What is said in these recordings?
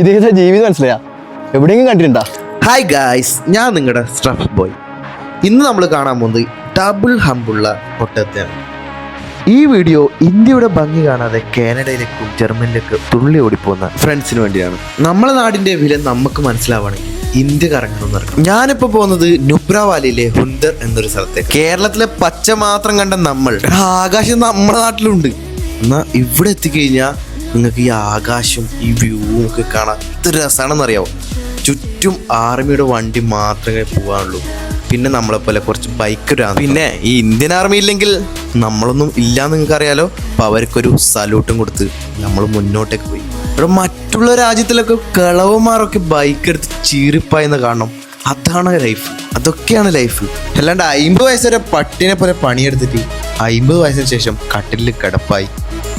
ഇതേതാ ജീവിതം മനസ്സിലായാ? എവിടെയെങ്കിലും കണ്ടിട്ടുണ്ടാ? ഹായ് ഗായ്സ് ഞാൻ നിങ്ങളുടെ സ്ട്രഫ് ബോയ് ഇന്ന് നമ്മൾ കാണാൻ പോകുന്നത് ഡബിൾ ഹമ്പുള്ള ഒട്ടത്തെയാണ് ഈ വീഡിയോ ഇന്ത്യയുടെ ഭംഗി കാണാതെ കാനഡയിലേക്കും ജർമ്മനിലേക്കും തുള്ളി ഓടിപ്പോകുന്ന ഫ്രണ്ട്സിന് വേണ്ടിയാണ്. നമ്മളെ നാടിന്റെ വില നമുക്ക് മനസ്സിലാവണമെങ്കിൽ ഇന്ത്യ കറങ്ങണം ഇറങ്ങണം ഞാനിപ്പോ പോകുന്നത് നുബ്ര വാലിയിലെ ഹുന്ദർ എന്നൊരു സ്ഥലത്തേക്ക് കേരളത്തിലെ പച്ച മാത്രം കണ്ട നമ്മൾ. ആകാശം നമ്മുടെ നാട്ടിലുണ്ട്. എന്നാ ഇവിടെ എത്തിക്കഴിഞ്ഞാൽ നിങ്ങൾക്ക് ഈ ആകാശം ഈ വ്യൂവും ഒക്കെ കാണാൻ രസമാണെന്ന് അറിയാമോ ചുറ്റും ആർമിയുടെ വണ്ടി മാത്രമേ പോകാനുള്ളൂ. പിന്നെ നമ്മളെ പോലെ കുറച്ച് ബൈക്ക് പിന്നെ ഈ ഇന്ത്യൻ ആർമി ഇല്ലെങ്കിൽ നമ്മളൊന്നും ഇല്ലാന്ന് നിങ്ങൾക്ക് അറിയാലോ അപ്പൊ അവർക്കൊരു സല്യൂട്ടും കൊടുത്ത് നമ്മൾ മുന്നോട്ടേക്ക് പോയി. ഇവിടെ മറ്റുള്ള രാജ്യത്തിലൊക്കെ കളവന്മാരൊക്കെ ബൈക്ക് എടുത്ത് ചീറിപ്പായെന്ന് കാണണം. അതാണ് ലൈഫ് അതൊക്കെയാണ് ലൈഫ് അല്ലാണ്ട് അയിമ്പത് വയസ്സ് വരെ പട്ടിനെ പോലെ പണിയെടുത്തിട്ട് അയിമ്പത് വയസ്സിന് ശേഷം കട്ടിലിൽ കിടപ്പായി.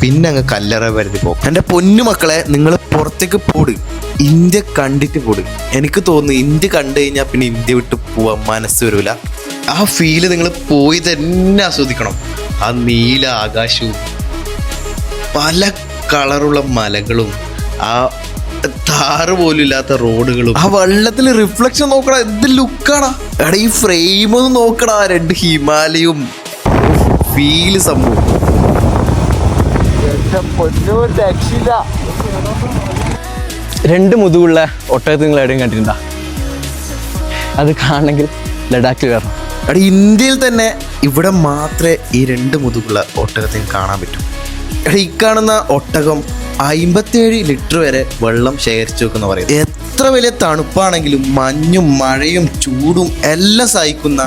പിന്നെ അങ്ങ് കല്ലറ വരുതി പോകും എന്റെ പൊന്നു മക്കളെ നിങ്ങൾ പുറത്തേക്ക് പോട്. ഇന്ത്യ കണ്ടിട്ട് പോട്. എനിക്ക് തോന്നുന്നു ഇന്ത്യ കണ്ടു കഴിഞ്ഞാൽ പിന്നെ ഇന്ത്യ വിട്ട് പോവാൻ മനസ്സ് വരില്ല ആ ഫീൽ നിങ്ങൾ പോയി തന്നെ ആസ്വദിക്കണം. ആ നീല ആകാശവും പല കളറുള്ള മലകളും ആ താറ് പോലും ഇല്ലാത്ത റോഡുകളും. ആ വെള്ളത്തിൽ റിഫ്ലക്ഷൻ നോക്കടാ എന്ത് ലുക്കാടാ. എടാ ഈ ഫ്രെയിം ഒന്ന് നോക്കടാ രണ്ട് ഹിമാലയും. ഫീൽ സംഭവം. രണ്ട് മുതുകുള്ള ഒട്ടകത്ത് നിങ്ങൾ എവിടെയും കണ്ടിട്ടുണ്ടാ? അത് കാണണമെങ്കിൽ ലഡാക്കിൽ വരണം അവിടെ ഇന്ത്യയിൽ തന്നെ ഇവിടെ മാത്രമേ ഈ രണ്ട് മുതുകുള്ള ഒട്ടകത്തിന് കാണാൻ പറ്റൂ. ഈ കാണുന്ന ഒട്ടകം അമ്പത്തേഴ് ലിറ്റർ വരെ വെള്ളം ശേഖരിച്ചു വെക്കുന്ന പറയുന്നത്. എത്ര വലിയ തണുപ്പാണെങ്കിലും മഞ്ഞും മഴയും ചൂടും എല്ലാം സഹിക്കുന്ന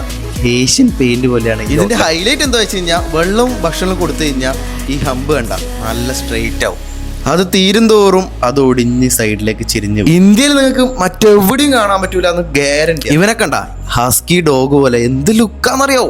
ഏഷ്യൻ പെയിന്റ് പോലെയാണ് ഇതിന്റെ ഹൈലൈറ്റ് എന്താ വെച്ച് കഴിഞ്ഞാൽ വെള്ളവും ഭക്ഷണവും കൊടുത്തു കഴിഞ്ഞാൽ ഈ ഹമ്പ് കണ്ട നല്ല സ്ട്രെയിറ്റ് ആവും. അത് തീരും തോറും അത് ഒടിഞ്ഞ് സൈഡിലേക്ക് ചിരിഞ്ഞു ഇന്ത്യയിൽ നിങ്ങൾക്ക് മറ്റെവിടെയും കാണാൻ പറ്റൂല എന്ന് ഗ്യാരണ്ടി ഇവനെ കണ്ട ഹസ്കി ഡോഗ് പോലെ എന്ത് ലുക്കാന്നറിയോ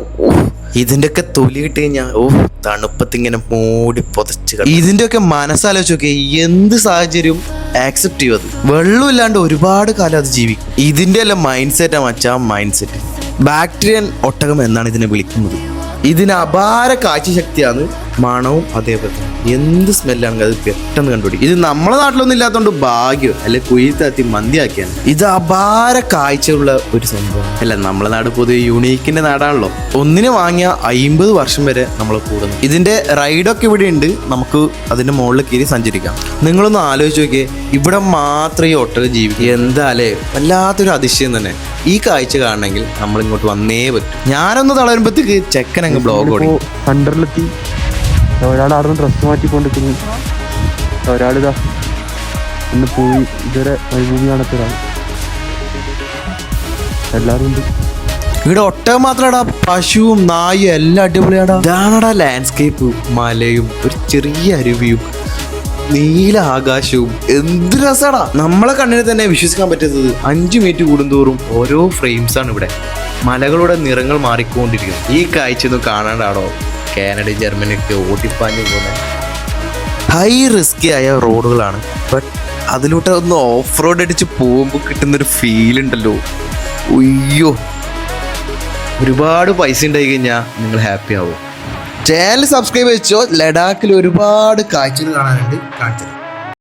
ഇതിന്റെ ഒക്കെ തൊലി കിട്ടി കഴിഞ്ഞാൽ ഓ തണുപ്പത്ത് ഇങ്ങനെ മൂടി പൊതച്ച് ഇതിന്റെ ഒക്കെ മനസ്സാലോചിച്ച് നോക്കിയാൽ എന്ത് സാഹചര്യവും ആക്സെപ്റ്റ് ചെയ്യും അത് വെള്ളം ഇല്ലാണ്ട് ഒരുപാട് കാലം അത് ജീവിക്കും. ഇതിന്റെ എല്ലാം മൈൻഡ് സെറ്റാ മച്ചാ മൈൻഡ് സെറ്റ് ബാക്ടീരിയൻ ഒട്ടകം എന്നാണ് ഇതിനെ വിളിക്കുന്നത്. ഇതിന് അപാര കാഴ്ചശക്തിയാണ് മണവും അതേപോലെ തന്നെ. എന്ത് സ്മെല്ലാണ് അത് പെട്ടെന്ന് കണ്ടുപിടിക്കും. ഇത് നമ്മളെ നാട്ടിലൊന്നും ഇല്ലാത്തതുകൊണ്ട് ഭാഗ്യം അല്ലെ കുയിൽ താത്തി മന്തിയാക്കിയാണ്. ഇത് അപാര കാഴ്ചയുള്ള ഒരു സംഭവം. അല്ല നമ്മളെ നാട് പൊതുവെ യുണീക്കിന്റെ നാടാണല്ലോ. ഒന്നിന് വാങ്ങിയ അയിമ്പത് വർഷം വരെ നമ്മൾ കൂടുന്നു. ഇതിന്റെ റൈഡൊക്കെ ഇവിടെ ഉണ്ട്. നമുക്ക് അതിന്റെ മുകളിൽ കയറി സഞ്ചരിക്കാം. നിങ്ങളൊന്ന് ആലോചിച്ച് നോക്കിയേ ഇവിടെ മാത്രമേ ഈ ഒട്ടക ജീവിക്കൂ. എന്താലേ വല്ലാത്തൊരു അതിശയം തന്നെ. ഈ കാഴ്ച കാണണമെങ്കിൽ നമ്മൾ ഇങ്ങോട്ട് വന്നേ പറ്റും. ഞാനൊന്ന് തളരുമ്പോഴത്തേക്ക് ചെക്കൻ അങ്ങ് ബ്ലോഗ് അണ്ടറിലെത്തി ഒരാൾ അവിടെ ഡ്രസ്സ് മാറ്റിക്കൊണ്ടിരിക്കുന്നു. ഒരാളിതാ ഇന്ന് പോയി ഇതുവരെ മരുഭൂമി കാണാത്ത ഒരാൾ എല്ലാവരും ഉണ്ട്. ഇവിടെ ഒട്ടകം മാത്രടാ പശുവും നായും എല്ലാം അടിപൊളിയാടാ. ഇതാണടാ ലാൻഡ്സ്കേപ്പ് മലയും ഒരു ചെറിയ അരുവിയും നീല ആകാശവും. എന്ത് രസാടാ. നമ്മളെ കണ്ണിന് തന്നെ വിശ്വസിക്കാൻ പറ്റുന്നത് അഞ്ചു മിനിറ്റ് കൂടുന്തോറും ഓരോ ഫ്രെയിംസ് ആണ് ഇവിടെ. മലകളുടെ നിറങ്ങൾ മാറിക്കൊണ്ടിരിക്കുന്നു. ഈ കാഴ്ച ഒന്നും കാണാണ്ടാണോ കാനഡ ജർമ്മനിയൊക്കെ ഓട്ടിപ്പാഞ്ഞു പോകുന്നത് ഹൈ റിസ്കി ആയ റോഡുകളാണ്. ബട്ട് അതിലൂടെ ഒന്ന് ഓഫ് റോഡ് അടിച്ച് പോകുമ്പോൾ കിട്ടുന്നൊരു ഫീൽ ഉണ്ടല്ലോ. ഉയ്യോ ഒരുപാട് പൈസ ഉണ്ടായി കഴിഞ്ഞാൽ നിങ്ങൾ ഹാപ്പി ആവും. ചാനൽ സബ്സ്ക്രൈബ് വെച്ചോ. ലഡാക്കിൽ ഒരുപാട് കാഴ്ചകൾ കാണാനുണ്ട്. കാണിച്ചത്